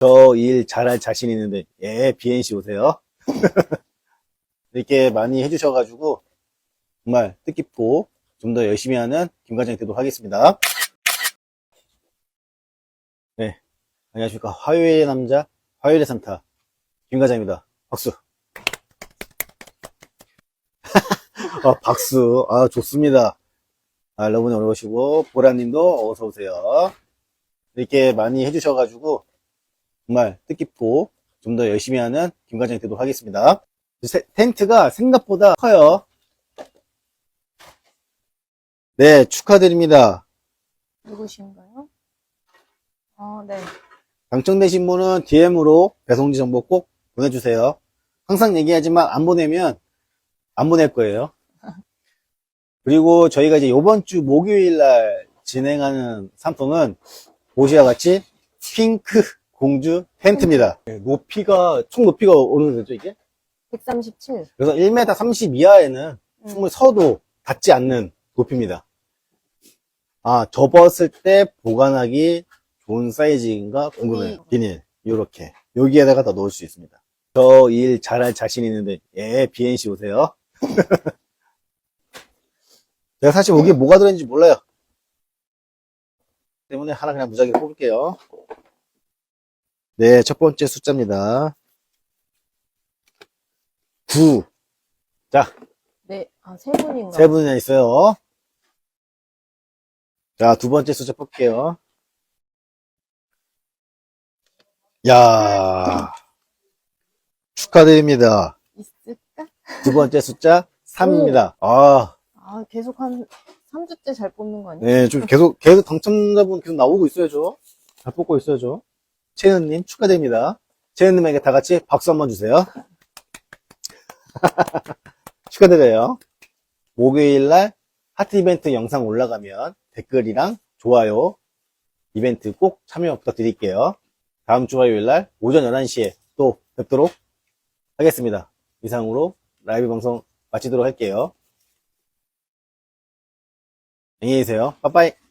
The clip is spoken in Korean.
저 일 잘할 자신 있는데, 예, BNC 오세요. 이렇게 많이 해주셔가지고, 정말 뜻깊고, 좀 더 열심히 하는 김과장이 되도록 하겠습니다. 네. 안녕하십니까. 화요일의 남자, 화요일의 산타, 김과장입니다. 박수. 아, 박수. 아, 좋습니다. 아, 여러분이 어려우시고, 보라님도 어서오세요. 이렇게 많이 해주셔가지고, 정말 뜻깊고, 좀 더 열심히 하는 김과장이 되도록 하겠습니다. 세- 텐트가 생각보다 커요. 네, 축하드립니다. 누구신가요? 아, 네. 당첨되신 분은 DM으로 배송지 정보 꼭 보내주세요. 항상 얘기하지만 안 보내면 안 보낼 거예요. 그리고 저희가 이제 이번 주 목요일 날 진행하는 상품은 보시와 같이 핑크 공주 텐트입니다. 네, 높이가, 총 높이가 어느 정도 되죠, 이게? 137. 그래서 1m 30 이하에는 음. 충분히 서도 닿지 않는 높이입니다. 아, 접었을 때 보관하기 좋은 사이즈인가 궁금해요. 비닐, 요렇게. 여기에다가 다 넣을 수 있습니다. 저 일 잘할 자신 있는데, 예, BNC 오세요. 제가 사실 여기에 뭐가 들어있는지 몰라요. 때문에 하나 그냥 무작위로 뽑을게요. 네, 첫 번째 숫자입니다. 9. 자, 네. 아, 세 분인가? 세 분이나 있어요. 자, 두 번째 숫자 뽑게요. 야 축하드립니다. 있을까? 두 번째 숫자 3입니다. 아, 아, 계속 한 3주째 잘 뽑는 거 아니야? 네, 좀 계속, 계속 당첨자분 계속 나오고 있어야죠. 잘 뽑고 있어야죠. 채은님 축하드립니다. 채은님에게 다 같이 박수 한번 주세요. 축하드려요. 목요일날 하트 이벤트 영상 올라가면 댓글이랑 좋아요 이벤트 꼭 참여 부탁드릴게요. 다음 주 화요일날 오전 11시에 또 뵙도록 하겠습니다. 이상으로 라이브 방송 마치도록 할게요. 안녕히 계세요. 빠빠이.